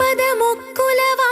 പദമുക്കുലവാ